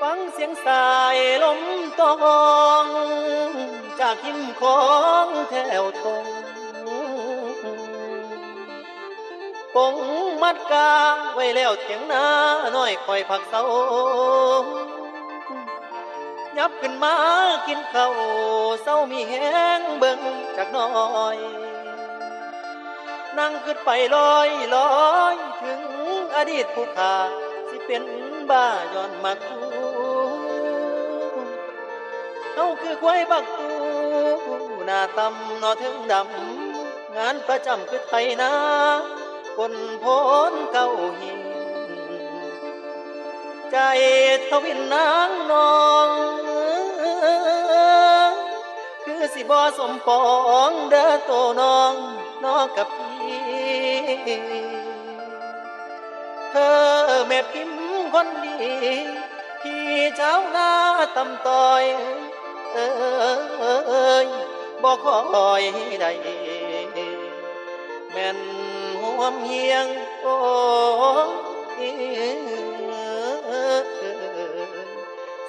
ฟังเสียงสายลมตองจากหิมของแถวตรงปงมัดกาไว้แล้วเถียงนาน้อยคอยผักเสายับขึ้นมากินข้าวเศร้ามีแห้งเบิ่งจากน้อยนั่งขึ้นไปลอยลอย ถึงอดีตผู้ขาสิเป็นบ้าย้อนมาคู เขาคือควายบักตูหน้าตำนอถึงดำ งานประจำคือไทยนาคนพ้นเก้าหิน ใจทวินนางนอง คือสิบอสมปองเด้อโตนองน้องกับพี่เธอแม่พิมพ์คนดีพี่เจ้าหน้าตำต่อย บ่คอยใดแม่นห่วมเฮียงโอ้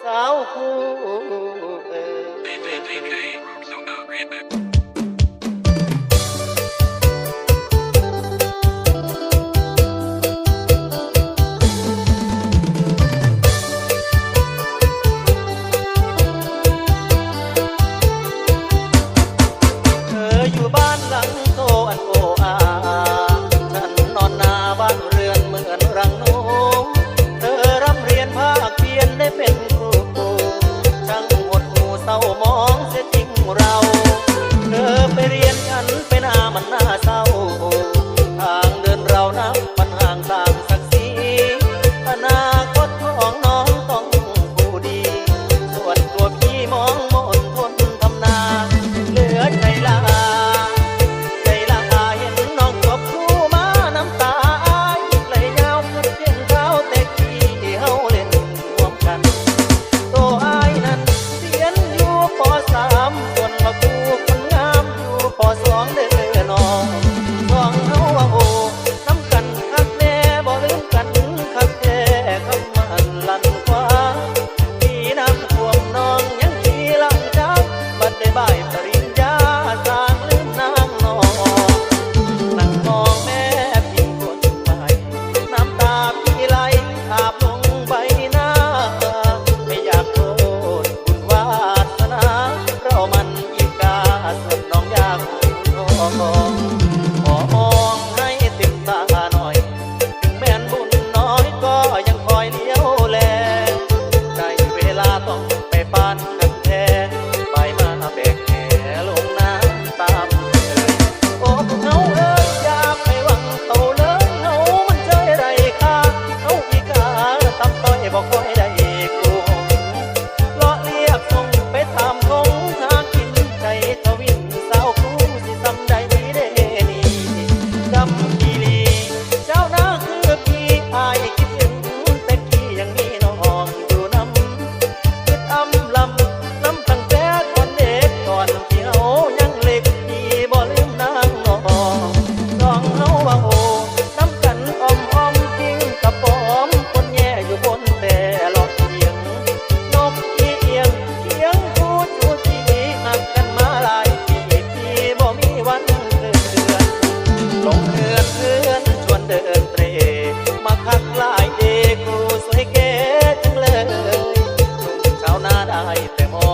สาวคู่ 泣いても